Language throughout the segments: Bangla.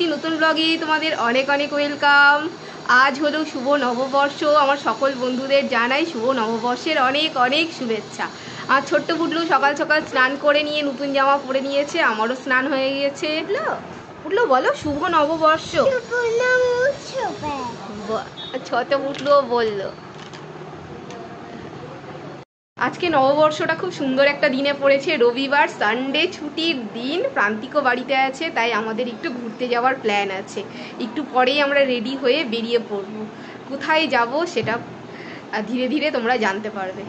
নতুন ব্লগে তোমাদের অনেক অনেক ওয়েলকাম আজ হলো শুভ নববর্ষ। আমার সকল বন্ধুদের জানাই শুভ নববর্ষের অনেক অনেক শুভেচ্ছা। আর ছোট্ট পুটলু সকাল সকাল স্নান করে নিয়ে নতুন জামা পরে নিয়েছে আমারও স্নান হয়ে গিয়েছে। পুটলু? বলো শুভ নববর্ষ। ছোট পুটলুও বলল। আজকে নববর্ষটা খুব সুন্দর একটা দিনে পড়েছে। রবিবার সানডে ছুটির দিন। প্রান্তিকও বাড়িতে আছে, তাই আমাদের একটু ঘুরতে যাওয়ার প্ল্যান আছে। একটু পরেই আমরা রেডি হয়ে বেরিয়ে পড়ব। কোথায় যাব সেটা ধীরে ধীরে তোমরা জানতে পারবে।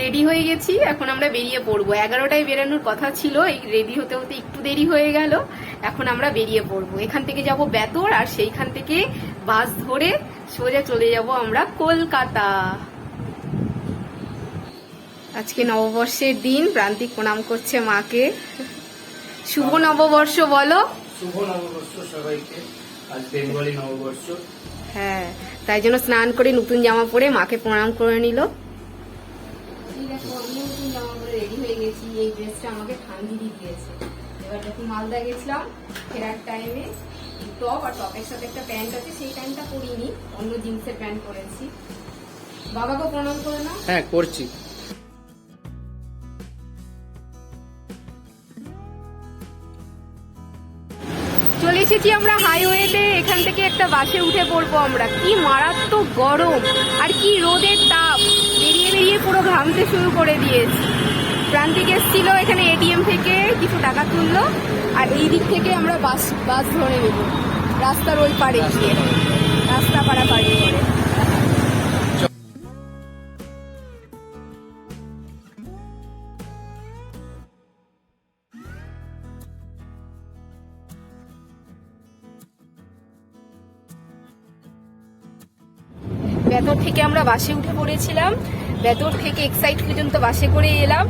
রেডি হয়ে গেছি এখন আমরা বেরিয়ে পড়ব। এগারোটায় বেরানোর কথা ছিল এই রেডি হতে হতে একটু দেরি হয়ে গেল। এখন আমরা বেরিয়ে পড়ব। এখান থেকে যাব বেতর আর সেইখান থেকে বাস ধরে সোজা চলে যাব আমরা কলকাতা। আজকে নববর্ষের দিন প্রান্তিক প্রণাম করছে মাকে। শুভ নববর্ষ বলো। শুভ নববর্ষ সবাইকে। আজ বেঙ্গলি নববর্ষ। হ্যাঁ তাই জন্য স্নান করে নতুন জামা পরে মাকে প্রণাম করে নিল। রেডি হয়ে গেছি এই ড্রেসটা আমাকে ঠান্দিদি দিয়েছে। এবার যখন মালদা গেছিলাম ফেরার টাইমে টপ আর টপের সাথে একটা প্যান্ট আছে সেই প্যান্টটা পরিনি অন্য জিন্সের প্যান্ট পরেছি। বাবাকে প্রণাম করে না হ্যাঁ করছি। চলে এসেছি আমরা হাইওয়েতে এখান থেকে একটা বাসে উঠে পড়ব আমরা। কি মারাত্মক গরম আর কি রোদের তাপ। বেরিয়ে পুরো ঘামতে শুরু করে দিয়েছি। প্রান্তিক এসেছিল এখানে এটিএম থেকে কিছু টাকা তুললো আর এই দিক থেকে আমরা বাস বাস ধরে নেব। রাস্তার ওই পাড়ে গিয়ে। রাস্তা পাড়াপাড়ি করে। বেতর থেকে আমরা বাসে উঠে পড়েছিলাম। বেতর থেকে এক্সাইট পর্যন্ত বাসে করে এলাম।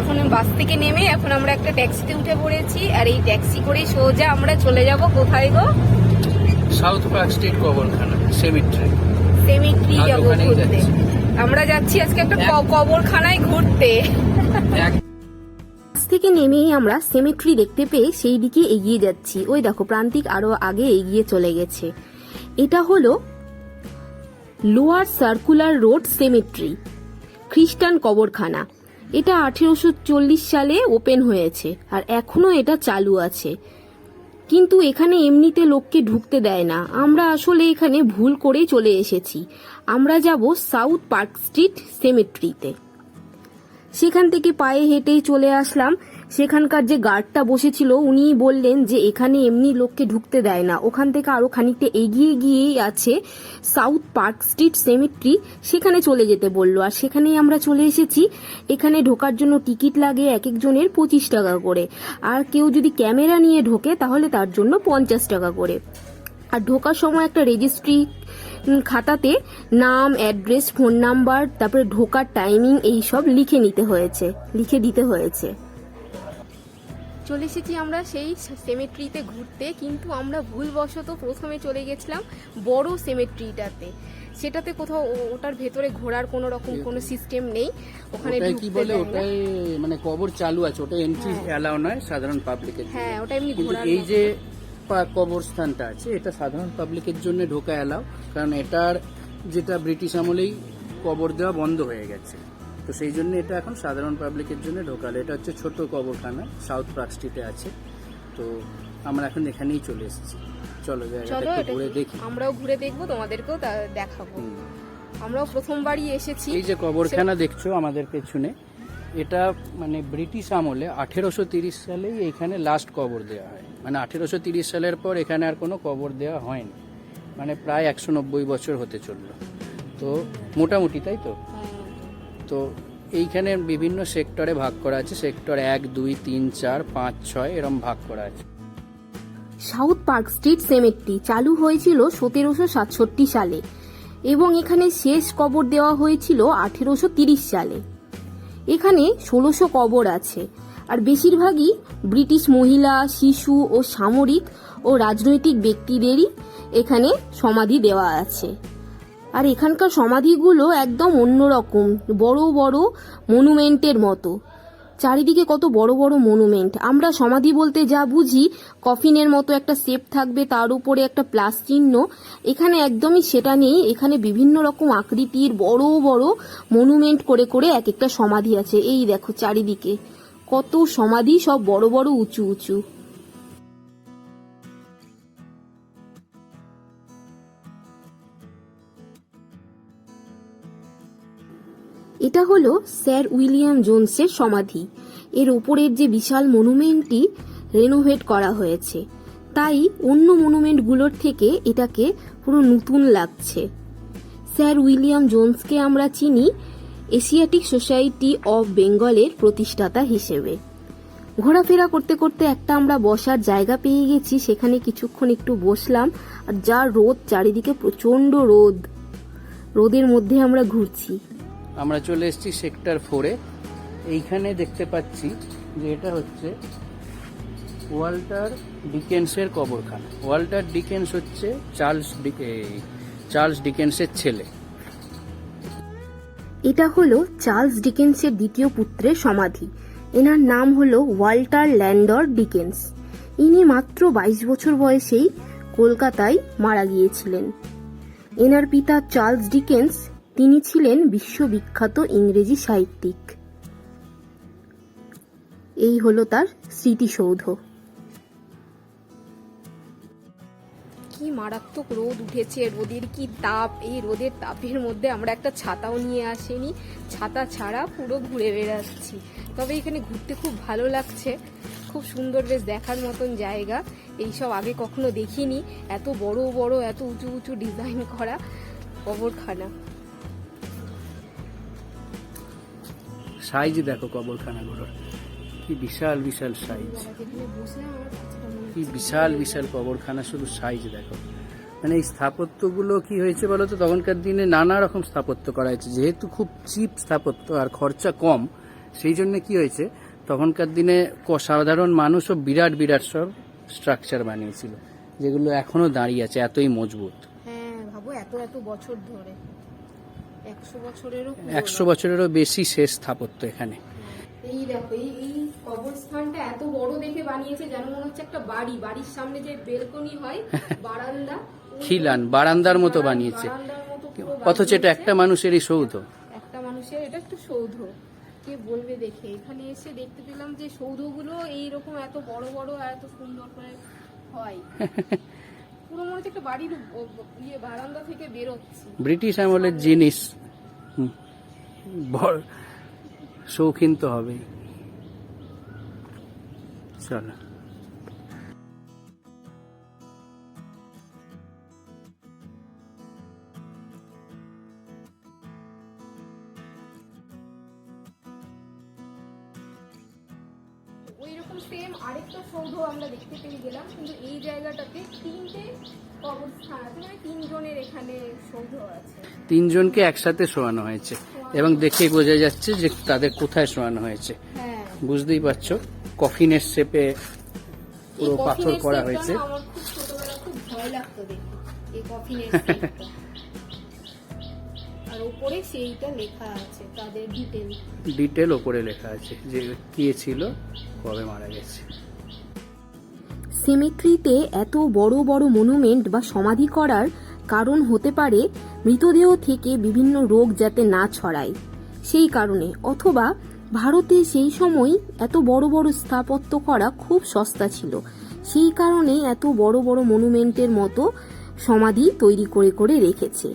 এখন বাস থেকে নেমে এখন আমরা একটা ট্যাক্সিতে উঠে পড়েছি। আর এই ট্যাক্সি করেই সোজা আমরা চলে যাব কোথায় গো? সাউথ পার্ক স্ট্রিট কবরখানা সেমিট্রি সেমিট্রি যাব ঘুরতে। আমরা যাচ্ছি আজকে একটা কবরখানায় ঘুরতে। বাস থেকে নেমেই আমরা সেমেট্রি দেখতে পেয়ে সেই দিকে এগিয়ে যাচ্ছি। ওই দেখো প্রান্তিক আরও আগে এগিয়ে চলে গেছে। এটা হলো লোয়ার সার্কুলার রোড সেমেট্রি খ্রিস্টান কবরখানা। এটা আঠেরোশো চল্লিশ সালে ওপেন হয়েছে, আর এখনও এটা চালু আছে। কিন্তু এখানে এমনিতে লোককে ঢুকতে দেয় না। আমরা আসলে এখানে ভুল করেই চলে এসেছি। আমরা যাব সাউথ পার্ক স্ট্রিট সেমেট্রিতে। সেখান থেকে পায়ে হেঁটেই চলে আসলাম সেখানকার যে গার্ডটা বসেছিল উনি বললেন যে এখানে এমনি লোককে ঢুকতে দেয় না। ওখান থেকে আরও খানিকটা এগিয়ে গিয়েই আছে সাউথ পার্ক স্ট্রিট সেমিট্রি সেখানে চলে যেতে বলল। আর সেখানেই আমরা চলে এসেছি। এখানে ঢোকার জন্য টিকিট লাগে এক একজনের পঁচিশ টাকা করে। আর কেউ যদি ক্যামেরা নিয়ে ঢোকে, তাহলে তার জন্য পঞ্চাশ টাকা করে। আর ঢোকার সময় একটা রেজিস্ট্রি খাতাতে নাম অ্যাড্রেস ফোন নাম্বার তারপরে ঢোকার টাইমিং এই সব লিখে নিতে হয়েছে, লিখে দিতে হয়েছে। চলে এসেছি আমরা সেই সেমেট্রিতে ঘুরতে কিন্তু আমরা ভুলবশত প্রথমে চলে গেছিলাম বড় সেমেট্রিটাতে সেটাতে কোথাও ওটার ভেতরে ঘোরার কোনো রকম কোনো সিস্টেম নেই। ওখানে কি বলে? ওটাই মানে কবর চালু আছে ওটা এন্ট্রি অ্যালাউ নয় সাধারণ পাবলিকের হ্যাঁ ওটা এমনি ঘোরার এই যে কবরস্থানটা আছে এটা সাধারণ পাবলিকের জন্য ঢোকা অ্যালাউ কারণ এটার যেটা ব্রিটিশ আমলেই কবর দেওয়া বন্ধ হয়ে গেছে। তো সেই জন্য এটা এখন সাধারণ পাবলিকের জন্য ঢোকালো। এটা হচ্ছে ছোট কবরখানা সাউথ পার্ক স্ট্রিটে আছে। তো আমরা এখন এখানেই চলে এসেছি। চলো জায়গাটা ঘুরে দেখি। আমরাও ঘুরে দেখব তোমাদেরকেও দেখাবো। আমরাও প্রথমবারই এসেছি। এই যে কবরখানা দেখছ আমাদের পেছনে এটা মানে ব্রিটিশ আমলে আঠেরোশো তিরিশ সালেই এখানে লাস্ট কবর দেওয়া হয়। মানে আঠেরোশো তিরিশ সালের পর এখানে আর কোনো কবর দেওয়া হয়নি। মানে প্রায় একশো নব্বই বছর হতে চলল। তো মোটামুটি তাই তো? তো এইখানে বিভিন্ন সেক্টরে ভাগ করা আছে। সেক্টর এক, দুই, তিন, চার, পাঁচ, ছয়, এরম ভাগ করা আছে। সাউথ পার্ক স্ট্রিট সেমেট্রি চালু হয়েছিল সতেরোশো সাতষট্টি সালে এবং এখানে শেষ কবর দেওয়া হয়েছিল আঠেরোশো তিরিশ সালে। এখানে ষোলোশো কবর আছে আর বেশিরভাগই ব্রিটিশ মহিলা, শিশু ও সামরিক ও রাজনৈতিক ব্যক্তিদেরই এখানে সমাধি দেওয়া আছে। আর এখানকার সমাধিগুলো একদম অন্যরকম, বড় বড় মনুমেন্টের মতো। চারিদিকে কত বড় বড় মনুমেন্ট। আমরা সমাধি বলতে যা বুঝি, কফিনের মতো একটা শেপ থাকবে, তার উপরে একটা প্লাস চিহ্ন। এখানে একদমই সেটা নেই, এখানে বিভিন্ন রকম আকৃতির বড় বড় মনুমেন্ট করে করে এক একটা সমাধি আছে। এই দেখো চারিদিকে। কত সমাধি সব বড় বড়, উঁচু উঁচু। এটা হলো স্যার উইলিয়াম জোনসের সমাধি। এর ওপরের যে বিশাল মনুমেন্টটি রেনোভেট করা হয়েছে, তাই অন্য মনুমেন্টগুলোর থেকে এটাকে পুরো নতুন লাগছে। স্যার উইলিয়াম জোনসকে আমরা চিনি এশিয়াটিক সোসাইটি অফ বেঙ্গলের প্রতিষ্ঠাতা হিসেবে। ঘোরাফেরা করতে করতে একটা আমরা বসার জায়গা পেয়ে গেছি, সেখানে কিছুক্ষণ একটু বসলাম, আর যা রোদ, চারিদিকে প্রচণ্ড রোদ। রোদের মধ্যে আমরা ঘুরছি। আমরা চলে এসেছি সেক্টর ফোরে। এইখানে দেখতে পাচ্ছি যে এটা হচ্ছে ওয়াল্টার ডিকেন্সের কবরখানা। ওয়াল্টার ডিকেন্স হচ্ছে চার্লস ডিকে চার্লস ডিকেন্সের ছেলে। এটা হলো চার্লস ডিকেন্সের দ্বিতীয় পুত্রের সমাধি। এনার নাম হলো ওয়াল্টার ল্যান্ডর ডিকেন্স। ইনি মাত্র বাইশ বছর বয়সেই কলকাতায় মারা গিয়েছিলেন। এনার পিতা চার্লস ডিকেন্স তিনি ছিলেন বিশ্ববিখ্যাত ইংরেজি সাহিত্যিক। এই হলো তার স্মৃতিসৌধ। কি মারাত্মক রোদ উঠেছে, রোদের কি তাপ। এই রোদের তাপের মধ্যে আমরা একটা ছাতাও নিয়ে আসিনি। ছাতা ছাড়া পুরো ঘুরে বেড়াচ্ছি। তবে এখানে ঘুরতে খুব ভালো লাগছে। খুব সুন্দর বেশ দেখার মতন জায়গা। এইসব আগে কখনো দেখিনি। এত বড় বড়, এত উঁচু উঁচু ডিজাইন করা কবরখানা। সাইজ দেখো কবরখানাগুলোর। কি বিশাল বিশাল সাইজ। কি বিশাল বিশাল কবরখানা, শুধু সাইজ দেখো। মানে এই স্থাপত্যগুলো কি হয়েছে বলো তো? তখনকার দিনে নানা রকম স্থাপত্য করা হয়েছে। যেহেতু খুব চিপ স্থাপত্য আর খরচা কম, সেই জন্য কি হয়েছে? তখনকার দিনে সাধারণ মানুষও বিরাট বিরাট সব স্ট্রাকচার বানিয়েছিল, যেগুলো এখনও দাঁড়িয়ে আছে, এতই মজবুত। হ্যাঁ ভাবো এত এত বছর ধরে। একশো বছরেরও বেশি শেষ স্থাপত্য এখানে। এই দেখো এই এই কবরস্থানটা এত বড় দেখে বানিয়েছে যেন মনে হচ্ছে একটা বাড়ি। বাড়ির সামনে যে বেলকনি হয় বারান্দা খিলান বারান্দার মতো বানিয়েছে। অথচ এটা একটা মানুষেরই সৌধ। একটা মানুষের এটা একটা সৌধ। কে বলবে দেখে? এখানে এসে দেখতে পেলাম যে সৌধগুলো এইরকম এত বড় বড় আর এত সুন্দর করে হয়। মনে হচ্ছে একটা ইয়ে বারান্দা থেকে ব্রিটিশ আমলের জিনিস। শৌখিন তো হবেই। চলো। তিনজনকে একসাথে শোয়ানো হয়েছে এবং দেখে বোঝা যাচ্ছে যে তাদের কোথায় শোয়ানো হয়েছে। হ্যাঁ। বুঝতেই পারছ কফিনের শেপে পুরো পাথর করা হয়েছে। না আমার খুব ছোটবেলা খুব ভয় লাগতো দেখে এই কফিনের shape টা। আর উপরে সেইটা লেখা আছে তাদের ডিটেল ডিটেল ওপরে লেখা আছে যে কে ছিল কবে মারা গেছে। সিমেট্রিতে এত বড় বড় মনুমেন্ট বা সমাধি করার কারণ হতে পারে মৃতদেহ থেকে বিভিন্ন রোগ যাতে না ছড়ায়। সেই কারণে অথবা ভারতে সেই সময় এত বড় বড় স্থাপত্য করা খুব সস্তা ছিল। সেই কারণে এত বড় বড় মনুমেন্টের মতো সমাধি তৈরি করে করে রেখেছে।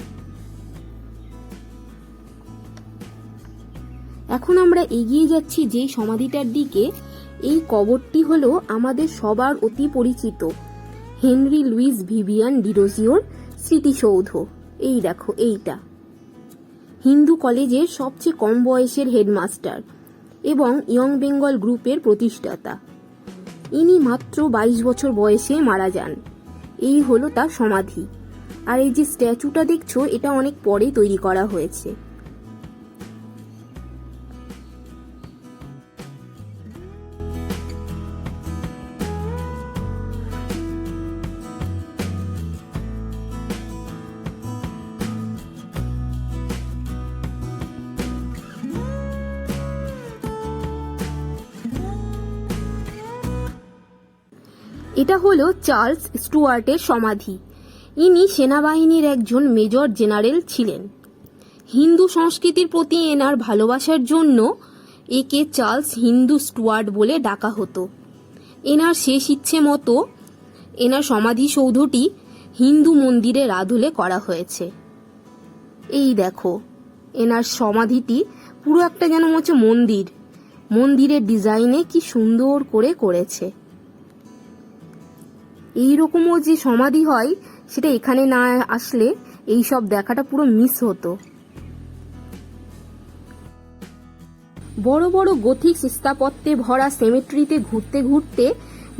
এখন আমরা এগিয়ে যাচ্ছি যেই সমাধিটার দিকে। এই কবরটি হলো আমাদের সবার অতি পরিচিত। হেনরি লুইস ভিভিয়ান ডিরোজিওর স্মৃতিসৌধ। এই দেখো, এইটা। হিন্দু কলেজের সবচেয়ে কম বয়সের হেডমাস্টার এবং ইয়ং বেঙ্গল গ্রুপের প্রতিষ্ঠাতা। ইনি মাত্র বাইশ বছর বয়সে মারা যান। এই হলো তার সমাধি। আর এই যে স্ট্যাচুটা দেখছ, এটা অনেক পরে তৈরি করা হয়েছে। এটা হলো চার্লস স্টুয়ার্টের সমাধি। ইনি সেনাবাহিনীর একজন মেজর জেনারেল ছিলেন। হিন্দু সংস্কৃতির প্রতি এনার ভালোবাসার জন্য একে চার্লস হিন্দু স্টুয়ার্ট বলে ডাকা হতো। এনার শেষ ইচ্ছে মতো এনার সমাধিসৌধটি হিন্দু মন্দিরের আদলে করা হয়েছে। এই দেখো, এনার সমাধিটি পুরো একটা যেন হচ্ছে মন্দির। মন্দিরের ডিজাইনে কি সুন্দর করে করেছে। এই রকমও যে সমাধি হয়, সেটা এখানে না আসলে এই সব দেখাটা পুরো মিস হতো। বড় বড় গথিক স্থাপত্যে ভরা সেমেট্রিতে ঘুরতে ঘুরতে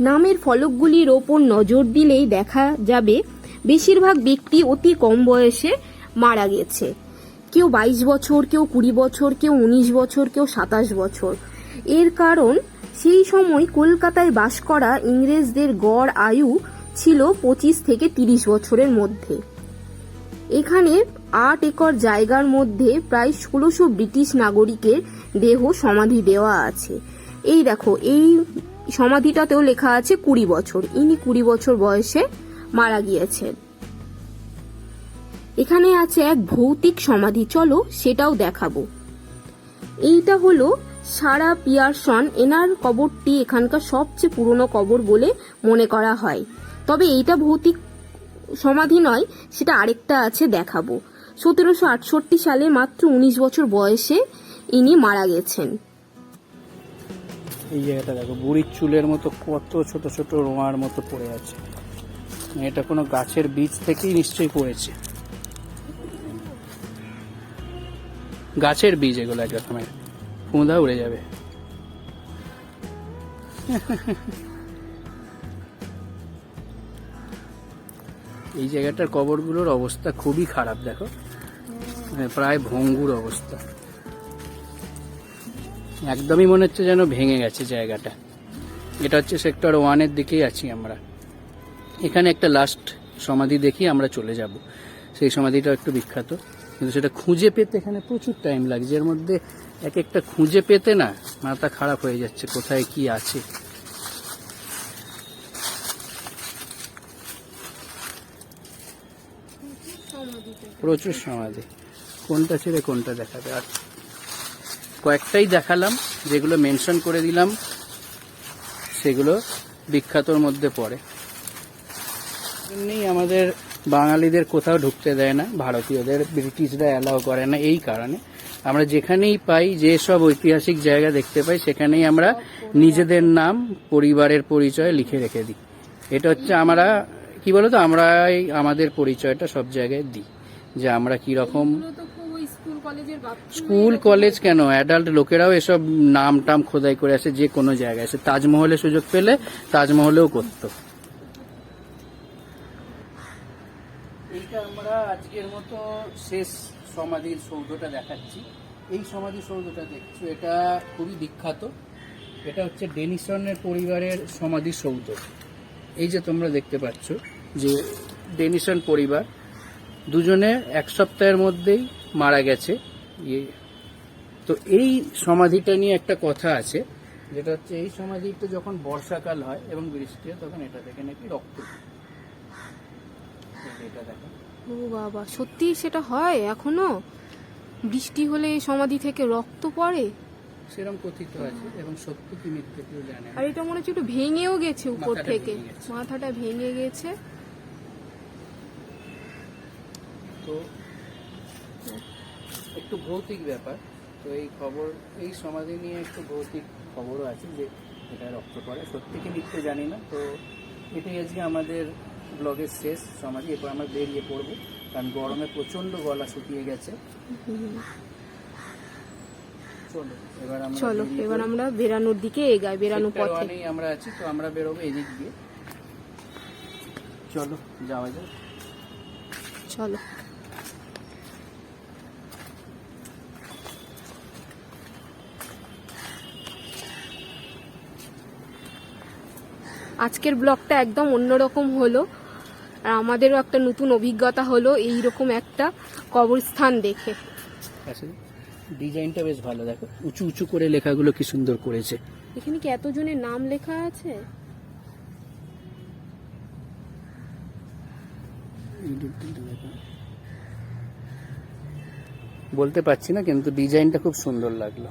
নামের ফলকগুলির ওপর নজর দিলেই দেখা যাবে, বেশিরভাগ ব্যক্তি অতি কম বয়সে মারা গেছে। কেউ বাইশ বছর, কেউ কুড়ি বছর, কেউ উনিশ বছর, কেউ সাতাশ বছর। এর কারণ সেই সময় কলকাতায় বাস করা ইংরেজদের গড় আয়ু ছিল পঁচিশ থেকে তিরিশ বছরের মধ্যে। এখানে আট একর জায়গার মধ্যে প্রায় ষোলোশো ব্রিটিশ নাগরিকের দেহ সমাধি দেওয়া আছে। এই দেখো, এই সমাধিটাতেও লেখা আছে কুড়ি বছর। ইনি কুড়ি বছর বয়সে মারা গিয়েছেন। এখানে আছে এক ভৌতিক সমাধি। চলো সেটাও দেখাবো। এইটা হলো সারা পিয়ারসন এনার কবরটি এখানকার সবচেয়ে পুরনো কবর বলে মনে করা হয়। তবে এইটা ভৌতিক সমাধি নয়, সেটা আরেকটা আছে দেখাবো। সতেরোশো আটষট্টি সালে মাত্র উনিশ বছর বয়সে ইনি মারা গেছেন। এই জায়গাটা দেখো, বুড়ির চুলের মতো কত ছোট ছোট রোঁয়ার মতো পড়ে আছে। এটা কোনো গাছের বীজ থেকেই নিশ্চয়ই পড়েছে। গাছের বীজ এগুলো এক রকমের। কুঁদা উড়ে যাবে। এই জায়গাটার কবরগুলোর অবস্থা খুবই খারাপ, দেখো। মানে প্রায় ভঙ্গুর অবস্থা। একদমই মনে হচ্ছে যেন ভেঙে গেছে জায়গাটা। এটা হচ্ছে সেক্টর ওয়ানের দিকেই আছি আমরা। এখানে একটা লাস্ট সমাধি দেখি, আমরা চলে যাব। সেই সমাধিটা একটু বিখ্যাত। কিন্তু সেটা খুঁজে পেতে এখানে প্রচুর টাইম লাগছে। এর মধ্যে এক একটা খুঁজে পেতে না মাথা খারাপ হয়ে যাচ্ছে, কোথায় কি আছে। প্রচুর সমাধি। কোনটা ছেড়ে কোনটা দেখাবে? আর কয়েকটাই দেখালাম, যেগুলো মেনশন করে দিলাম, সেগুলো বিখ্যাতর মধ্যে পড়ে। এমনি আমাদের বাঙালিদের কোথাও ঢুকতে দেয় না, ভারতীয়দের ব্রিটিশরা অ্যালাউ করে না এই কারণে। আমরা যেখানেই পাই যে সব ঐতিহাসিক জায়গা দেখতে পাই সেখানেই আমরা নিজেদের নাম পরিবারের পরিচয় লিখে রেখে দিই। এটা হচ্ছে আমরা কি বলতো? আমরা এই আমাদের পরিচয়টা সব জায়গায় দিই। যে আমরা কি রকম স্কুল কলেজ কেন? অ্যাডাল্ট লোকেরাও এসব নাম টাম খোদাই করে আসে যে কোনো জায়গায় সে তাজমহলে সুযোগ পেলে তাজমহলেও করত। এইটা আমরা আজকের মতো শেষ সমাধির সৌধটা দেখাচ্ছি। এই সমাধি সৌধটা দেখছ, এটা খুবই বিখ্যাত। এটা হচ্ছে ডেনিসনের পরিবারের সমাধি সৌধ। এই যে তোমরা দেখতে পাচ্ছ যে ডেনিসন পরিবার দুজনে এক সপ্তাহের মধ্যেই মারা গেছে। ইয়ে। তো এই সমাধিটা নিয়ে একটা কথা আছে, যেটা হচ্ছে এই সমাধিটা যখন বর্ষাকাল হয় এবং বৃষ্টি হয়, তখন এটা থেকে নাকি রক্ত। এটা দেখো। ও বাবা সত্যি সেটা হয় এখনও? বৃষ্টি হলে সমাধি থেকে রক্ত পড়ে? সেরকম কথিত আছে এবং সত্য কি মিথ্যে কেউ জানে আর এটা মনে হচ্ছে একটু ভেঙেও গেছে উপর থেকে। মাথাটা ভেঙে গেছে। তো একটু ভৌতিক ব্যাপার। তো এই খবর এই সমাধি নিয়ে একটু ভৌতিক খবরও আছে যে এটা রক্ত পড়ে। সত্যি কি মিথ্যে জানি না। তো এটাই আজকে আমাদের ব্লগের শেষ সমাধি এরপর আমরা বেরিয়ে পড়ব। কারণ গরমে প্রচণ্ড গলা শুকিয়ে গেছে। চলো এবার আমরা চলো এবার আমরা বেরানোর দিকে এগাই বেরানোর Sector পথে। আমরা আছি তো আমরা বেরোবো এদিক দিয়ে। চলো যাওয়া যাক। চলো। আজকের ব্লগটা একদম অন্যরকম হলো। আর আমাদেরও একটা নতুন অভিজ্ঞতা হলো এই রকম একটা কবরস্থান দেখে। ডিজাইনটা বেশ ভালো দেখো উঁচু উঁচু করে লেখাগুলো কি সুন্দর করেছে। এখানে কি এতজনের নাম লেখা আছে? বলতে পারছি না কিন্তু ডিজাইনটা খুব সুন্দর লাগল।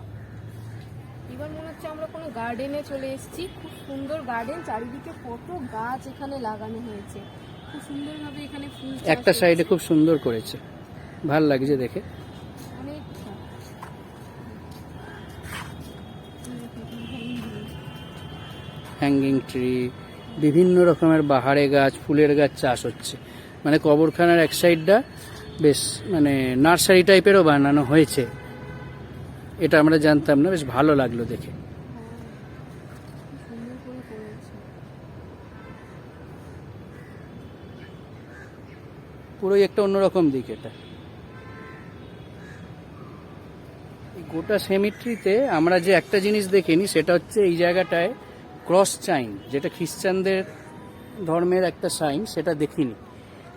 এবার মনে হচ্ছে আমরা কোনো গার্ডেনে চলে এসেছি। খুব সুন্দর গার্ডেন চারিদিকে কত গাছ এখানে লাগানো হয়েছে। খুব সুন্দরভাবে এখানে ফুল একটা সাইডে খুব সুন্দর করেছে। ভালো লাগছে দেখে। হ্যাঙ্গিং ট্রি বিভিন্ন রকমের বাহারে গাছ ফুলের গাছ চাষ হচ্ছে। মানে কবরখানার এক সাইডটা বেশ মানে নার্সারি টাইপেরও বানানো হয়েছে। এটা আমরা জানতাম না বেশ ভালো লাগল দেখে সুন্দর করে করেছে পুরোই একটা অন্যরকম দিক এটা। গোটা সেমিট্রিতে আমরা যে একটা জিনিস দেখিনি, সেটা হচ্ছে এই জায়গাটায় ক্রস চাইন যেটা খ্রিস্টানদের ধর্মের একটা সাইন সেটা দেখিনি।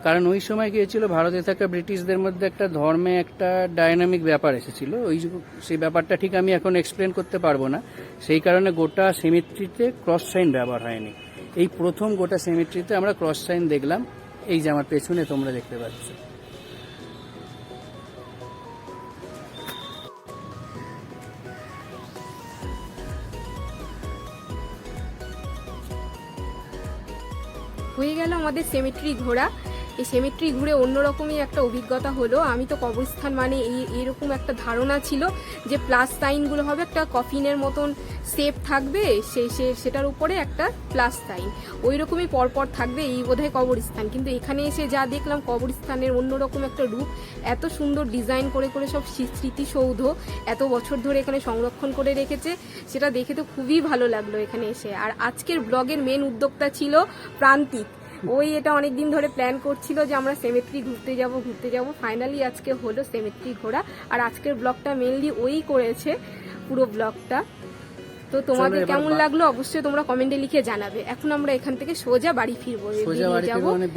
কারণ ওই সময় কি হয়েছিল, ভারতে থাকা ব্রিটিশদের মধ্যে একটা ধর্মে একটা ডায়নামিক ব্যাপার এসেছিল। ওই সেই ব্যাপারটা ঠিক আমি এখন এক্সপ্লেন করতে পারব না। সেই কারণে গোটা সেমিট্রিতে ক্রস সাইন ব্যবহার হয়নি। এই প্রথম গোটা সেমিট্রিতে আমরা ক্রস সাইন দেখলাম। এই যে আমার পেছনে তোমরা দেখতে পাচ্ছ। হয়ে গেল আমাদের সেমিট্রি ঘোরা এই সেমিট্রি ঘুরে অন্যরকমই একটা অভিজ্ঞতা হলো। আমি তো কবরস্থান মানে এই এরকম একটা ধারণা ছিল যে প্লাস সাইনগুলো হবে একটা কফিনের মতন শেপ থাকবে, সে, সে- সেটার উপরে একটা প্লাস সাইন ওই রকমই পরপর থাকবে এই বোধহয় কবরস্থান। কিন্তু এখানে এসে যা দেখলাম কবরস্থানের অন্যরকম একটা রূপ, এত সুন্দর ডিজাইন করে করে সব স্মৃ- স্মৃতিসৌধ এত বছর ধরে এখানে সংরক্ষণ করে রেখেছে, সেটা দেখে তো খুবই ভালো লাগল এখানে এসে। আর আজকের ব্লগের মেন উদ্যোক্তা ছিল প্রান্তিক। ওই এটা অনেক দিন ধরে প্ল্যান করছিল যে আমরা সেমেট্রি ঘুরতে যাব ঘুরতে যাব। ফাইনালি আজকে হলো সেমেট্রি ঘোরা। আর আজকের ব্লগটা মেনলি ওই করেছে পুরো ব্লগটা তো তোমাদের কেমন লাগল অবশ্যই তোমরা কমেন্টে লিখে জানাবে। এখন আমরা এখান থেকে সোজা বাড়ি ফিরবো সোজা বেরিয়ে যাব। মানে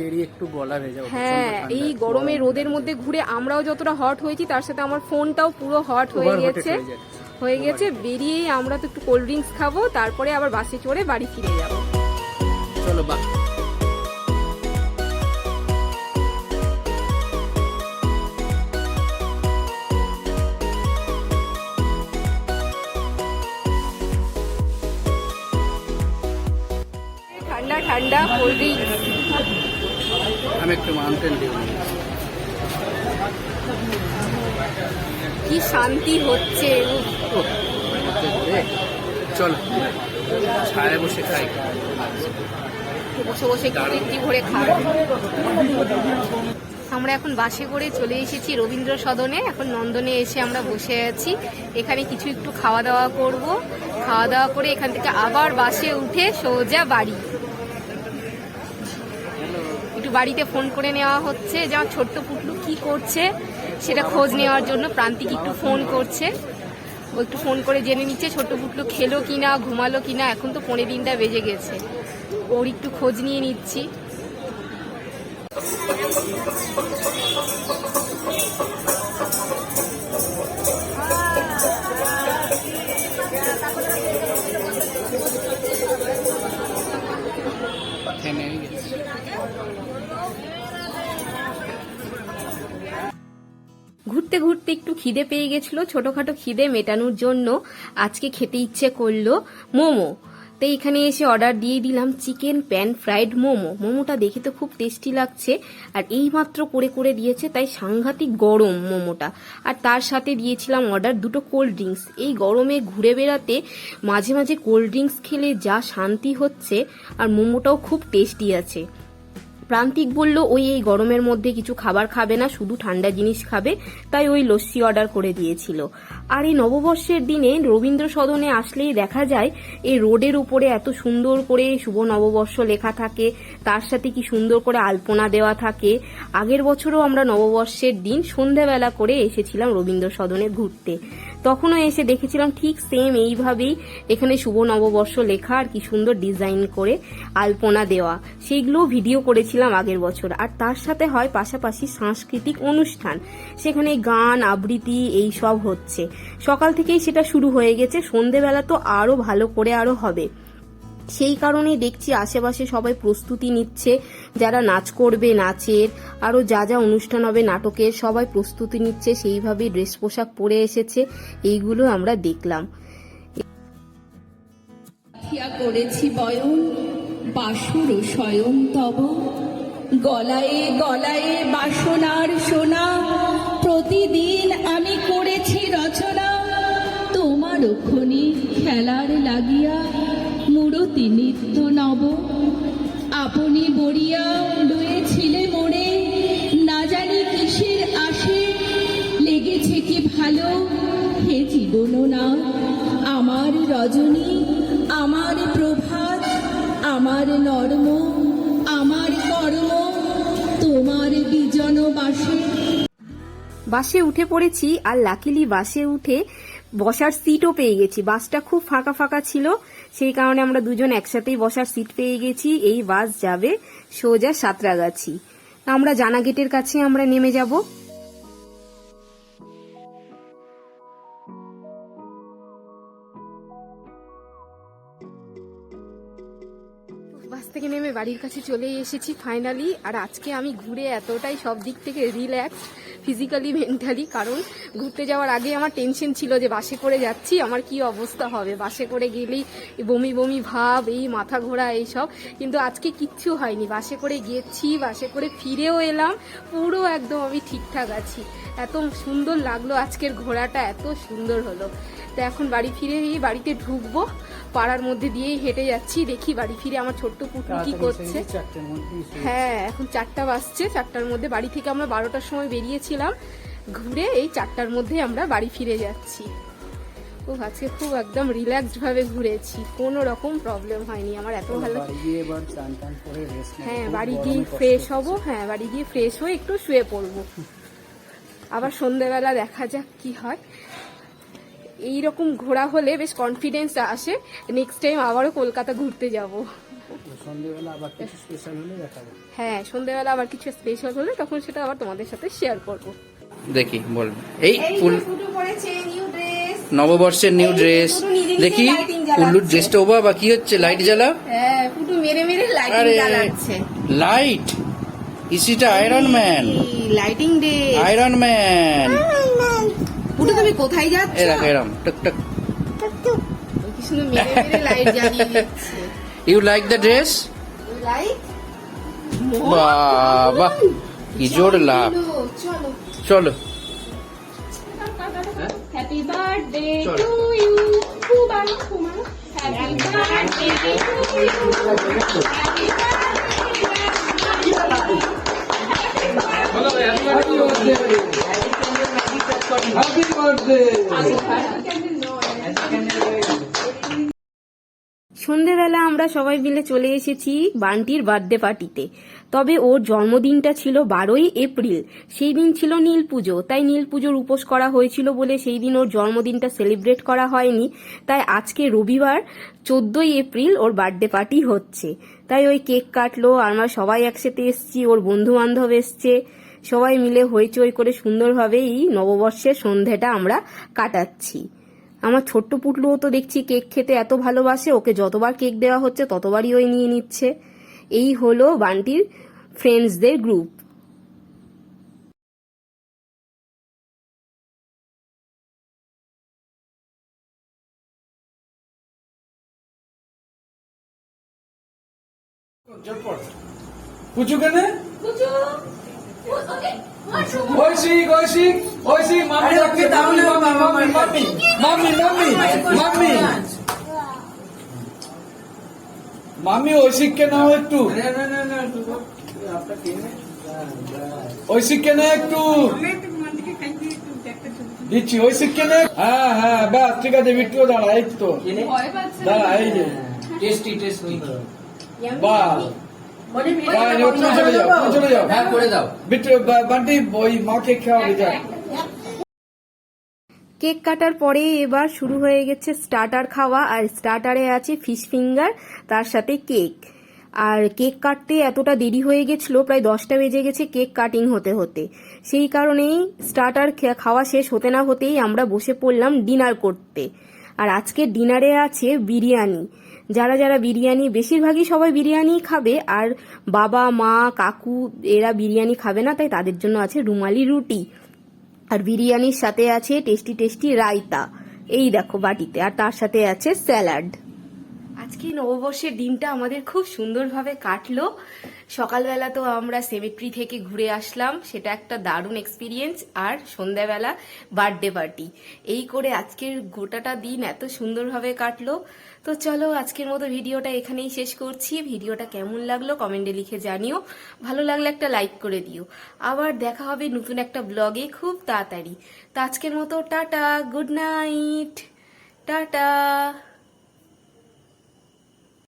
হ্যাঁ এই গরমে। রোদের মধ্যে ঘুরে আমরাও যতটা হট হয়েছি তার সাথে আমার ফোনটাও পুরো হট হয়ে গেছে। হয়ে গেছে বেরিয়েই আমরা তো একটু কোল্ড ড্রিঙ্কস খাব তারপরে আবার বাসে চড়ে বাড়ি ফিরে যাব। চলো বা ঠান্ডা কোল্ড ড্রিঙ্কস আমি একটু মাউন্টেন ডিউ কি শান্তি হচ্ছে। চলো ছায়া বসে খাই। বসে বসে তৃপ্তি ভরে আমরা এখন বাসে করে চলে এসেছি রবীন্দ্র সদনে। এখন নন্দনে এসে আমরা বসে আছি। এখানে কিছু একটু খাওয়া দাওয়া করব। খাওয়া দাওয়া করে এখান থেকে আবার বাসে উঠে সোজা বাড়ি। বাড়িতে ফোন করে নেওয়া হচ্ছে যে আমার ছোট্ট পুটলু কি করছে সেটা খোঁজ নেওয়ার জন্য। প্রান্তিক একটু ফোন করছে। ও একটু ফোন করে জেনে নিচ্ছে ছোট্ট পুটলু খেলো কিনা, ঘুমালো কিনা, এখন তো পনেরো দিনটা বেজে গেছে। ওর একটু খোঁজ নিয়ে নিচ্ছি। ঘুরতে ঘুরতে একটু খিদে পেয়ে গেছিল, ছোটখাটো খিদে মেটানোর জন্য আজকে খেতে ইচ্ছে করল মোমো। তো এখানে এসে অর্ডার দিয়ে দিলাম চিকেন প্যান ফ্রাইড মোমো। মোমোটা দেখে তো খুব টেস্টি লাগছে। আর এই মাত্র করে করে দিয়েছে, তাই সাংঘাতিক গরম মোমোটা। আর তার সাথে দিয়েছিলাম অর্ডার দুটো কোল্ড ড্রিঙ্কস এই গরমে ঘুরে বেড়াতে মাঝে মাঝে কোল্ড ড্রিঙ্কস খেলে যা শান্তি হচ্ছে, আর মোমোটাও খুব টেস্টি আছে। প্রান্তিক বলল, ওই এই গরমের মধ্যে কিছু খাবার খাবে না, শুধু ঠান্ডা জিনিস খাবে। তাই ওই লস্যি অর্ডার করে দিয়েছিল। আর এই নববর্ষের দিনে রবীন্দ্র সদনে আসলেই দেখা যায়, এই রোডের উপরে এত সুন্দর করে শুভ নববর্ষ লেখা থাকে, তার সাথে কি সুন্দর করে আলপনা দেওয়া থাকে। আগের বছরও আমরা নববর্ষের দিন সন্ধ্যাবেলা করে এসেছিলাম রবীন্দ্র সদনে ঘুরতে। তখনও এসে দেখেছিলাম ঠিক সেম এইভাবেই এখানে শুভ নববর্ষ লেখা আর কি সুন্দর ডিজাইন করে আলপনা দেওয়া। সেইগুলো ভিডিও করেছিলাম আগের বছর। আর তার সাথে হয় পাশাপাশি সাংস্কৃতিক অনুষ্ঠান। সেখানে গান, আবৃত্তি এই সব হচ্ছে। সকাল থেকেই সেটা শুরু হয়ে গেছে। সন্ধেবেলা তো আরও ভালো করে আরও হবে। সেই কারণে দেখছি আশেপাশে সবাই প্রস্তুতি নিচ্ছে, যারা নাচ করবে নাচের, আরও যা যা অনুষ্ঠান হবে নাটকের, সবাই প্রস্তুতি নিচ্ছে সেইভাবে ড্রেস পোশাক পরে এসেছে, এইগুলো আমরা দেখলাম। করেছি বয়ন, বাসুর স্বয়ং তব। গলায়ে গলায়ে বাসনার সোনা, প্রতিদিন আমি করেছি রচনা। তোমার ওখনি খেলার লাগিয়া মূরতি নিত্য নব। আপনি বড়িয়া রয়েছিলে মোড়ে, না জানি কিসের আসে, লেগেছে কি ভালো হে জীবন না আমার রজনী, আমার প্রভাত, আমার নর্ম, আমার কর্ম, তোমার বিজন বাসে। বাসে উঠে পড়েছি আর লাকিলি বাসে উঠে বসার সিটও পেয়ে গেছি। বাসটা খুব ফাঁকা ফাঁকা ছিল। সেই কারণে আমরা দুজন একসাথেই বসার সিট পেয়ে গেছি। এই বাস যাবে সোজা সাঁতরাগাছি। আমরা জানা গেটের কাছে আমরা নেমে যাব। থেকে নেমে বাড়ির কাছে চলে এসেছি ফাইনালি আর আজকে আমি ঘুরে এতটাই সব দিক থেকে রিল্যাক্স ফিজিক্যালি মেন্টালি কারণ ঘুরতে যাওয়ার আগে আমার টেনশন ছিল যে বাসে করে যাচ্ছি, আমার কি অবস্থা হবে? বাসে করে গেলেই বমি বমি ভাব, এই মাথা ঘোরা এইসব কিন্তু আজকে কিচ্ছু হয়নি। বাসে করে গেছি, বাসে করে ফিরেও এলাম, পুরো একদম আমি ঠিকঠাক আছি। এত সুন্দর লাগল আজকের ঘোরাটা, এত সুন্দর হলো। তো এখন বাড়ি ফিরে এই বাড়িতে ঢুকবো পাড়ার মধ্যে দিয়েই হেঁটে যাচ্ছি দেখি বাড়ি ফিরে আমার ছোট্ট পুটু কি করছে। হ্যাঁ এখন চারটা বাজছে চারটার মধ্যে বাড়ি থেকে আমরা বারোটার সময় বেরিয়েছিলাম ঘুরে এই চারটার মধ্যে আমরা বাড়ি ফিরে যাচ্ছি। ও আজকে খুব একদম রিল্যাক্সড ভাবে ঘুরেছি কোনো রকম প্রবলেম হয়নি আমার এত ভালো রেস্ট হ্যাঁ বাড়ি গিয়ে ফ্রেশ হব হ্যাঁ বাড়ি গিয়ে ফ্রেশ হয়ে একটু শুয়ে পড়ব। আবার সন্ধেবেলা দেখা যাক কি হয়। এইরকম ঘোরা হলে বেশ কনফিডেন্স আসে। নেক্সট টাইম আবারও কলকাতা ঘুরতে যাব। সন্ধ্যেবেলা আবার কিছু স্পেশাল হলে দেখাবো। হ্যাঁ সন্ধেবেলা আবার কিছু স্পেশাল হলে তখন সেটা আবার তোমাদের সাথে শেয়ার করব। দেখি বল। এই এই ফুল ফুটু পরেছে নিউ ড্রেস নববর্ষের নিউ ড্রেস দেখি। উল্লুর ড্রেসটা ওবা বা কি হচ্ছে? লাইট জ্বালা? হ্যাঁ ফুটু মেরে মেরে লাইটিং জ্বালাচ্ছে। Light ইসিটা iron man lighting day iron man ফুটু তুমি কোথায় যাচ্ছ? এরকম এরম টক টক। কি সুন্দর মেরে মেরে লাইট জ্বালিয়ে দিচ্ছে। ইউ লাইক দ্য ড্রেস বাবা কি জোর লাভ। চলো। চলো। হ্যাপি বার্থডে টু ইউ কুমানো কুমানো happy birthday to you happy সন্ধেবেলা আমরা সবাই মিলে চলে এসেছি বান্টির বার্থডে পার্টিতে। তবে ওর জন্মদিনটা ছিল বারোই এপ্রিল। সেই দিন ছিল নীল পুজো, তাই নীল পুজোর উপোস করা হয়েছিল বলে সেই দিন ওর জন্মদিনটা সেলিব্রেট করা হয়নি। তাই আজকে রবিবার চোদ্দই এপ্রিল ওর বার্থডে পার্টি হচ্ছে। তাই ওই কেক কাটলো, আমরা সবাই একসাথে এসছি, ওর বন্ধু বান্ধব এসছে। সবাই মিলে হইচই করে সুন্দরভাবে এই নববর্ষের সন্ধেটা আমরা কাটাচ্ছি। আমার ছোট্ট পুটলুও তো দেখছি কেক খেতে এত ভালোবাসে, ওকে যতবার কেক দেওয়া হচ্ছে ততবারই ওই নিয়ে নিচ্ছে। এই হলো বান্টির ফ্রেন্ডসদের গ্রুপ পুচু কেনে? ঐশিক ঐশিক ঐশিক মাম্মি ডাকছে mummy mummy mummy mummy mummy mummy mummy ঐশিককে নাও একটু। ঐশিককে নে একটু। দিচ্ছি ঐশিককে নে হ্যাঁ হ্যাঁ ব্যাস ঠিক আছে বিট্টুও দাঁড়া এই তো। দাঁড়া এই যে। টেস্টি টেস্ট নেই বাহ। চলে যাও যাও। হ্যাঁ করে দাও বান্টি ওই মাকে খাওয়াবে যা কেক কাটার পরে এবার শুরু হয়ে গেছে স্টার্টার খাওয়া আর স্টার্টারে আছে ফিশ ফিঙ্গার তার সাথে কেক। আর কেক কাটতে এতটা দেরি হয়ে গেছিল প্রায় দশটা বেজে গেছে কেক কাটিং হতে হতে। সেই কারণেই স্টার্টার খাওয়া শেষ হতে না হতেই আমরা বসে পড়লাম ডিনার করতে। আর আজকে ডিনারে আছে বিরিয়ানি। যারা যারা বিরিয়ানি, বেশিরভাগই সবাই বিরিয়ানি খাবে, আর বাবা, মা, কাকু এরা বিরিয়ানি খাবে না, তাই তাদের জন্য আছে রুমালি রুটি। আর বিরিয়ানির সাথে আছে টেস্টি টেস্টি রায়তা। এই দেখো বাটিতে, আর তার সাথে আছে স্যালাড। আজকে নববর্ষের দিনটা আমাদের খুব সুন্দরভাবে কাটলো। সকালবেলা তো আমরা সেমিট্রি থেকে ঘুরে আসলাম। সেটা একটা দারুণ এক্সপিরিয়েন্স আর সন্ধ্যাবেলা বার্থডে পার্টি এই করে আজকের গোটাটা দিন এত সুন্দরভাবে কাটলো। তো চলো আজকের মতো ভিডিওটা এখানেই শেষ করছি। ভিডিওটা কেমন লাগল কমেন্টে লিখে জানিও। ভালো লাগলে একটা লাইক করে দিও। আবার দেখা হবে নতুন একটা ব্লগে খুব তাড়াতাড়ি। তো আজকের মতো টাটা গুড নাইট টাটা।